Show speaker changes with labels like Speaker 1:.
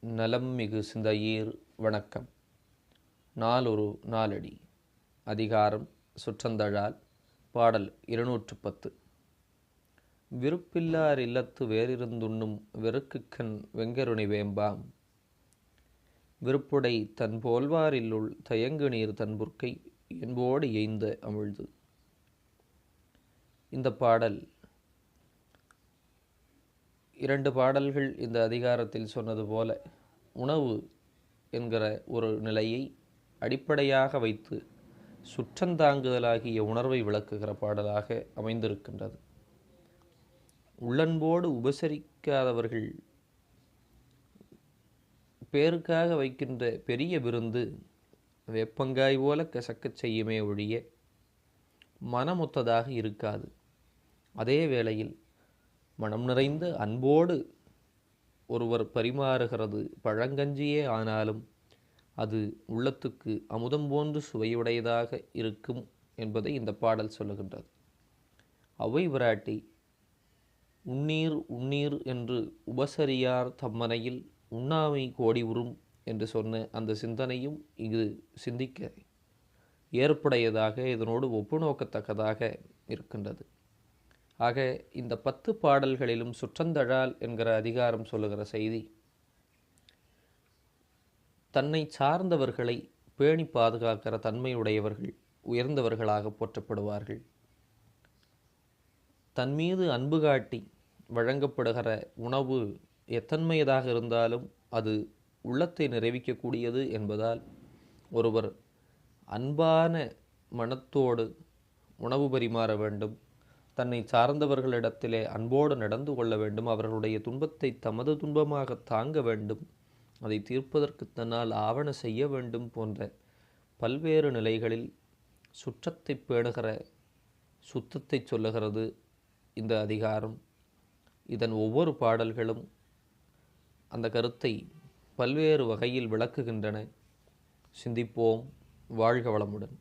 Speaker 1: நலம் மிகு சிந்தையீர் வணக்கம். நாலொரு நாலடி அதிகாரம் சுற்றந்தழால் பாடல் இருநூற்று பத்து விருப்பில்லார் இல்லத்து வேறிருந்துண்ணும் வெறுக்குக்கண் வெங்கருணி வேம்பாம். விருப்புடை தன் போல்வாரில்லுள் தயங்கு நீர் தன்புற்கை என்போடு எய்ந்த அமிழ்து. இந்த பாடல் இரண்டு பாடல்கள் இந்த அதிகாரத்தில் சொன்னது போல உணவு என்கிற ஒரு நிலையை அடிப்படையாக வைத்து சுற்றந்தாங்குதலாகிய உணர்வை விளக்குகிற பாடலாக அமைந்திருக்கின்றது. உள்ளன்போடு உபசரிக்காதவர்கள் பேருக்காக வைக்கின்ற பெரிய விருந்து வெப்பங்காய் போல கசக்கச் செய்யுமே ஒழிய மனமொத்ததாக இருக்காது. அதே வேளையில் மனம் நிறைந்த அன்போடு ஒருவர் பரிமாறுகிறது பழங்கஞ்சியே ஆனாலும் அது உள்ளத்துக்கு அமுதம் போன்று சுவையுடையதாக இருக்கும் என்பதை இந்த பாடல் சொல்லுகின்றது. அவை விராட்டி உண்ணீர் உண்ணீர் என்று உபசரியார் தம்மனையில் உண்ணாமை கோடி உறும் என்று சொன்ன அந்த சிந்தனையும் இது சிந்திக்க ஏற்புடையதாக இதனோடு ஒப்புநோக்கத்தக்கதாக இருக்கின்றது. ஆக இந்த பத்து பாடல்களிலும் சுற்றந்தழால் என்கிற அதிகாரம் சொல்லுகிற செய்தி. தன்னை சார்ந்தவர்களை பேணி பாதுகாக்கிற தன்மையுடையவர்கள் உயர்ந்தவர்களாக போற்றப்படுவார்கள். தன் மீது அன்பு காட்டி வழங்கப்படுகிற உணவு எத்தன்மையதாக இருந்தாலும் அது உள்ளத்தை நிறைவிக்கக்கூடியது என்பதால் ஒருவர் அன்பான மனத்தோடு உணவு பரிமாற வேண்டும். தன்னை சார்ந்தவர்களிடத்திலே அன்போடு நடந்து கொள்ள வேண்டும் அவர்களுடைய துன்பத்தை தமது துன்பமாக தாங்க வேண்டும் அதை தீர்ப்பதற்கு தன்னால் ஆவண செய்ய வேண்டும் போன்ற பல்வேறு நிலைகளில் சுற்றத்தை பேணுகிற சுத்தத்தை சொல்லுகிறது இந்த அதிகாரம். இதன் ஒவ்வொரு பாடல்களும் அந்த கருத்தை பல்வேறு வகையில் விளக்குகின்றன. சிந்திப்போம். வாழ்க வளமுடன்.